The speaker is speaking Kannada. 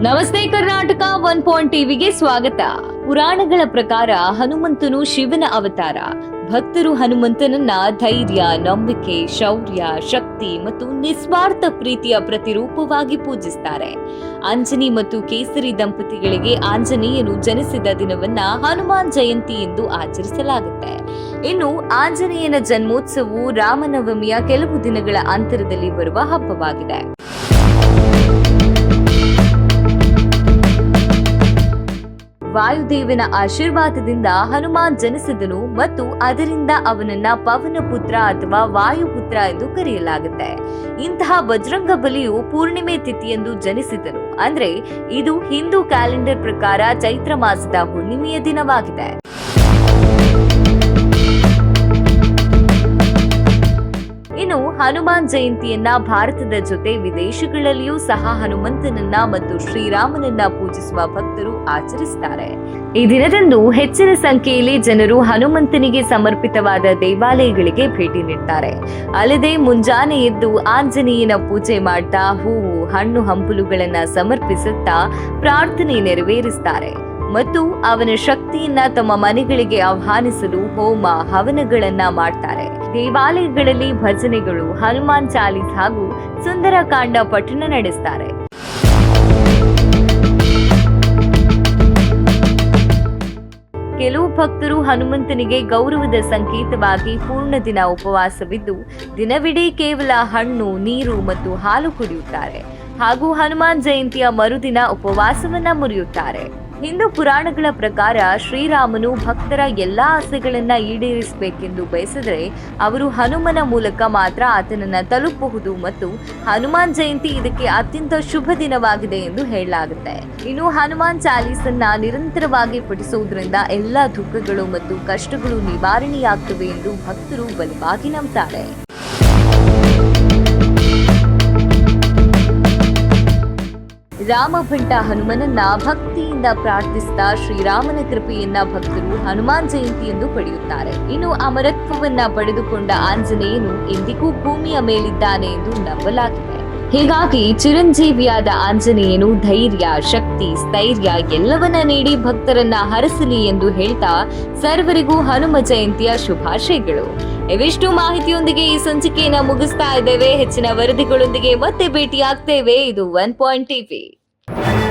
ನಮಸ್ತೆ ಕರ್ನಾಟಕ ಒನ್ ಪಾಯಿಂಟ್ ಟಿವಿಗೆ ಸ್ವಾಗತ. ಪುರಾಣಗಳ ಪ್ರಕಾರ ಹನುಮಂತನು ಶಿವನ ಅವತಾರ. ಭಕ್ತರು ಹನುಮಂತನನ್ನ ಧೈರ್ಯ, ನಂಬಿಕೆ, ಶೌರ್ಯ, ಶಕ್ತಿ ಮತ್ತು ನಿಸ್ವಾರ್ಥ ಪ್ರೀತಿಯ ಪ್ರತಿರೂಪವಾಗಿ ಪೂಜಿಸ್ತಾರೆ. ಅಂಜನಿ ಮತ್ತು ಕೇಸರಿ ದಂಪತಿಗಳಿಗೆ ಆಂಜನೇಯನು ಜನಿಸಿದ ದಿನವನ್ನ ಹನುಮಾನ್ ಜಯಂತಿ ಎಂದು ಆಚರಿಸಲಾಗುತ್ತೆ. ಇನ್ನು ಆಂಜನೇಯನ ಜನ್ಮೋತ್ಸವವು ರಾಮನವಮಿಯ ಕೆಲವು ದಿನಗಳ ಅಂತರದಲ್ಲಿ ಬರುವ ಹಬ್ಬವಾಗಿದೆ. ವಾಯುದೇವನ ಆಶೀರ್ವಾದದಿಂದ ಹನುಮಾನ್ ಜನಿಸಿದನು ಮತ್ತು ಅದರಿಂದ ಅವನನ್ನ ಪವನ ಪುತ್ರ ಅಥವಾ ವಾಯುಪುತ್ರ ಎಂದು ಕರೆಯಲಾಗುತ್ತೆ. ಇಂತಹ ಬಜರಂಗ ಬಲಿಯು ಪೂರ್ಣಿಮೆ ತಿಥಿಯಂದು ಜನಿಸಿದನು. ಅಂದ್ರೆ ಇದು ಹಿಂದೂ ಕ್ಯಾಲೆಂಡರ್ ಪ್ರಕಾರ ಚೈತ್ರ ಮಾಸದ ಹುಣ್ಣಿಮೆಯ ದಿನವಾಗಿದೆ. ಇನ್ನು ಹನುಮಾನ್ ಜಯಂತಿಯನ್ನ ಭಾರತದ ಜೊತೆ ವಿದೇಶಗಳಲ್ಲಿಯೂ ಸಹ ಹನುಮಂತನನ್ನ ಮತ್ತು ಶ್ರೀರಾಮನನ್ನ ಪೂಜಿಸುವ ಭಕ್ತರು ಆಚರಿಸುತ್ತಾರೆ ಈ ದಿನದಂದು ಹೆಚ್ಚಿನ ಸಂಖ್ಯೆಯಲ್ಲಿ ಜನರು ಹನುಮಂತನಿಗೆ ಸಮರ್ಪಿತವಾದ ದೇವಾಲಯಗಳಿಗೆ ಭೇಟಿ ನೀಡುತ್ತಾರೆ ಅಲ್ಲದೆ ಮುಂಜಾನೆ ಎದ್ದು ಆಂಜನೇಯನ ಪೂಜೆ ಮಾಡ್ತಾ ಹೂವು, ಹಣ್ಣು, ಹಂಪಲುಗಳನ್ನ ಸಮರ್ಪಿಸುತ್ತಾ ಪ್ರಾರ್ಥನೆ ನೆರವೇರಿಸ್ತಾರೆ. ಮತ್ತು ಅವನ ಶಕ್ತಿಯನ್ನ ತಮ್ಮ ಮನೆಗಳಿಗೆ ಆಹ್ವಾನಿಸಲು ಹೋಮ ಹವನಗಳನ್ನ ಮಾಡ್ತಾರೆ. ದೇವಾಲಯಗಳಲ್ಲಿ ಭಜನೆಗಳು, ಹನುಮಾನ್ ಚಾಲೀಸ್ ಹಾಗೂ ಸುಂದರಕಾಂಡ ಪಠಣ ನಡೆಸ್ತಾರೆ. ಕೆಲವು ಭಕ್ತರು ಹನುಮಂತನಿಗೆ ಗೌರವದ ಸಂಕೇತವಾಗಿ ಪೂರ್ಣ ದಿನ ಉಪವಾಸವಿದ್ದು, ದಿನವಿಡೀ ಕೇವಲ ಹಣ್ಣು, ನೀರು ಮತ್ತು ಹಾಲು ಕುಡಿಯುತ್ತಾರೆ. ಹಾಗೂ ಹನುಮಾನ್ ಜಯಂತಿಯ ಮರುದಿನ ಉಪವಾಸವನ್ನ ಮುರಿಯುತ್ತಾರೆ. ಹಿಂದೂ ಪುರಾಣಗಳ ಪ್ರಕಾರ ಶ್ರೀರಾಮನು ಭಕ್ತರ ಎಲ್ಲ ಆಸೆಗಳನ್ನು ಈಡೇರಿಸಬೇಕೆಂದು ಬಯಸಿದರೆ ಅವರು ಹನುಮನ ಮೂಲಕ ಮಾತ್ರ ಆತನನ್ನು ತಲುಪಬಹುದು ಮತ್ತು ಹನುಮಾನ್ ಜಯಂತಿ ಇದಕ್ಕೆ ಅತ್ಯಂತ ಶುಭ ದಿನವಾಗಿದೆ ಎಂದು ಹೇಳಲಾಗುತ್ತೆ. ಇನ್ನು ಹನುಮಾನ್ ಚಾಲೀಸನ್ನ ನಿರಂತರವಾಗಿ ಪಠಿಸುವುದರಿಂದ ಎಲ್ಲ ದುಃಖಗಳು ಮತ್ತು ಕಷ್ಟಗಳು ನಿವಾರಣೆಯಾಗ್ತವೆ ಎಂದು ಭಕ್ತರು ಬಲವಾಗಿ ನಂಬ್ತಾರೆ. ರಾಮಭಂಟ ಹನುಮನನ್ನ ಭಕ್ತಿಯಿಂದ ಪ್ರಾರ್ಥಿಸಿದ ಶ್ರೀರಾಮನ ಕೃಪೆಯನ್ನ ಭಕ್ತರು ಹನುಮಾನ್ ಜಯಂತಿ ಎಂದು ಪಡೆಯುತ್ತಾರೆ. ಇನ್ನು ಅಮರತ್ವವನ್ನ ಪಡೆದುಕೊಂಡ ಆಂಜನೇಯನು ಎಂದಿಗೂ ಭೂಮಿಯ ಮೇಲಿದ್ದಾನೆ ಎಂದು ನಂಬಲಾಗಿದೆ. ಹೀಗಾಗಿ ಚಿರಂಜೀವಿಯಾದ ಆಂಜನೇಯನು ಧೈರ್ಯ, ಶಕ್ತಿ, ಸ್ಥೈರ್ಯ ಎಲ್ಲವನ್ನ ನೀಡಿ ಭಕ್ತರನ್ನ ಹರಸಲಿ ಎಂದು ಹೇಳ್ತಾ ಸರ್ವರಿಗೂ ಹನುಮ ಜಯಂತಿಯ ಶುಭಾಶಯಗಳು. ಇವಿಷ್ಟು ಮಾಹಿತಿಯೊಂದಿಗೆ ಈ ಸಂಚಿಕೆಯನ್ನ ಮುಗಿಸ್ತಾ ಇದ್ದೇವೆ. ಹೆಚ್ಚಿನ ವರದಿಗಳೊಂದಿಗೆ ಮತ್ತೆ ಭೇಟಿಯಾಗ್ತೇವೆ. ಇದು ಒನ್ ಪಾಯಿಂಟ್ ಟಿವಿ. you